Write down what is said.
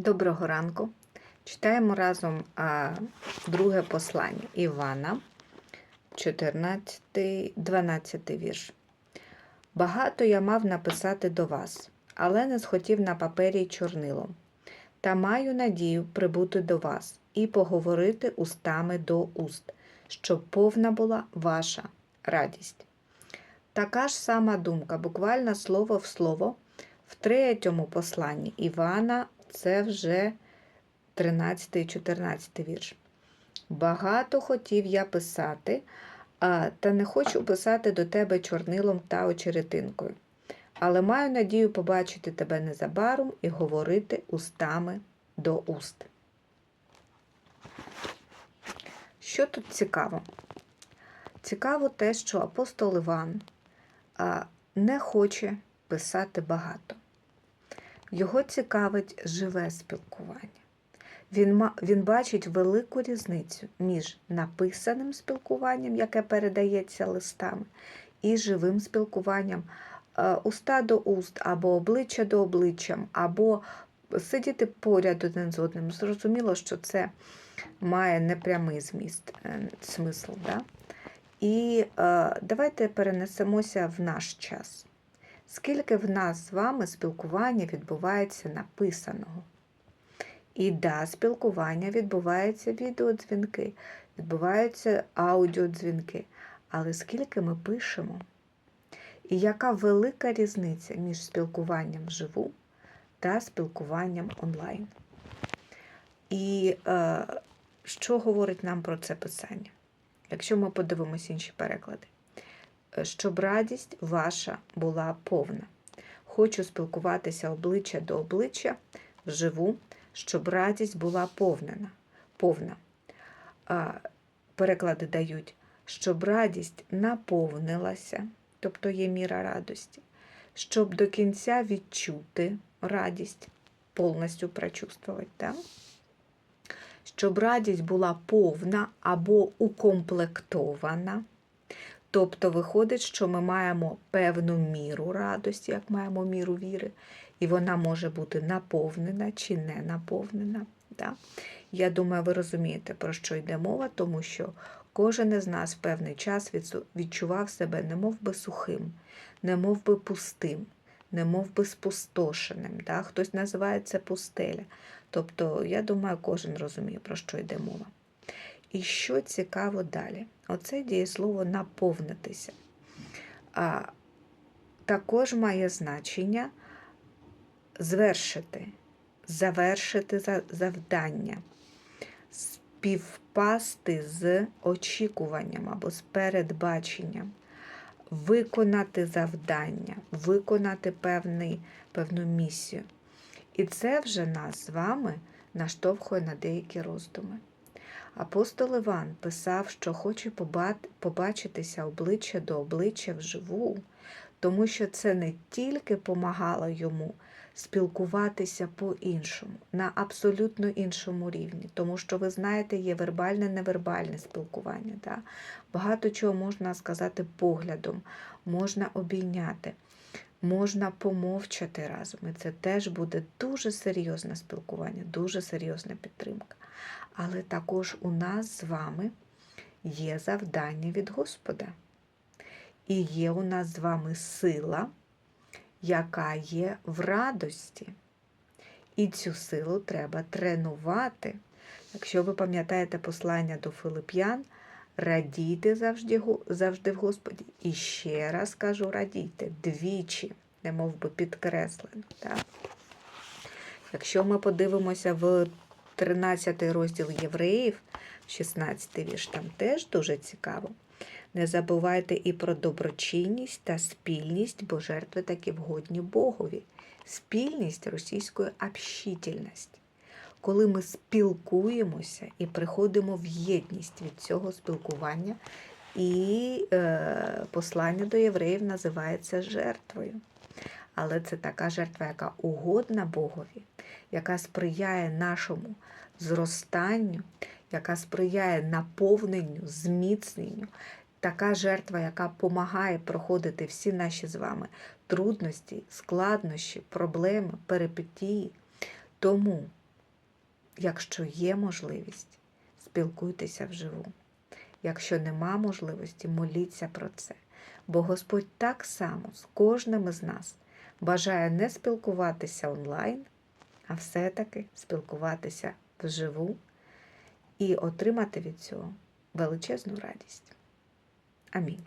Доброго ранку. Читаємо разом а, друге послання Івана, 14, 12 вірш. Багато я мав написати до вас, але не схотів на папері й чорнилом. Та маю надію прибути до вас і поговорити устами до уст, щоб повна була ваша радість. Така ж сама думка, буквально слово в слово, в третьому посланні Івана це вже 13 14 вірш. Багато хотів я писати, а, та не хочу писати до тебе чорнилом та очеретинкою. Але маю надію побачити тебе незабаром і говорити устами до уст. Що тут цікаво? Цікаво те, що апостол Іван не хоче писати багато. Його цікавить живе спілкування. Він, він бачить велику різницю між написаним спілкуванням, яке передається листами, і живим спілкуванням е, уста до уст, або обличчя до обличчя, або сидіти поряд один з одним. Зрозуміло, що це має непрямий зміст, е, смисл. Да? І е, давайте перенесемося в наш час. Скільки в нас з вами спілкування відбувається написаного? І да, спілкування відбувається відеодзвінки, відбуваються аудіодзвінки. Але скільки ми пишемо? І яка велика різниця між спілкуванням вживу та спілкуванням онлайн? І е, що говорить нам про це писання? Якщо ми подивимося інші переклади щоб радість ваша була повна. Хочу спілкуватися обличчя до обличчя вживу, щоб радість була повнена. повна. Переклади дають, щоб радість наповнилася, тобто є міра радості, щоб до кінця відчути радість, повністю прочувствувати. Да? Щоб радість була повна або укомплектована. Тобто виходить, що ми маємо певну міру радості, як маємо міру віри, і вона може бути наповнена чи не наповнена. Да? Я думаю, ви розумієте, про що йде мова, тому що кожен із нас в певний час відчував себе немов би сухим, немов би пустим, немов би спустошеним. Да? Хтось називає це пустеля. Тобто, я думаю, кожен розуміє, про що йде мова. І що цікаво далі? Оце дієслово наповнитися. А, Також має значення звершити, завершити завдання, співпасти з очікуванням або з передбаченням, виконати завдання, виконати певний, певну місію. І це вже нас з вами наштовхує на деякі роздуми. Апостол Іван писав, що хоче побачитися обличчя до обличчя вживу, тому що це не тільки помагало йому спілкуватися по-іншому, на абсолютно іншому рівні, тому що, ви знаєте, є вербальне невербальне спілкування. Да? Багато чого можна сказати поглядом, можна обійняти. Можна помовчати разом, і це теж буде дуже серйозне спілкування, дуже серйозна підтримка. Але також у нас з вами є завдання від Господа. І є у нас з вами сила, яка є в радості. І цю силу треба тренувати. Якщо ви пам'ятаєте послання до Филип'ян, радійте завжди завжди в Господі. І ще раз кажу, радійте двічі, не мов би підкреслено. Так? Якщо ми подивимося в 13 розділ Євреїв, 16 вірш, там теж дуже цікаво. Не забувайте і про доброчинність та спільність, бо жертви такі вгодні Богові. Спільність російської общительність. Коли ми спілкуємося і приходимо в єдність від цього спілкування, і е, послання до євреїв називається жертвою. Але це така жертва, яка угодна Богові, яка сприяє нашому зростанню, яка сприяє наповненню, зміцненню. Така жертва, яка допомагає проходити всі наші з вами трудності, складнощі, проблеми, перипетії. Тому якщо є можливість, спілкуйтеся вживу. Якщо нема можливості, моліться про це. Бо Господь так само з кожним із нас бажає не спілкуватися онлайн, а все-таки спілкуватися вживу і отримати від цього величезну радість. Амінь.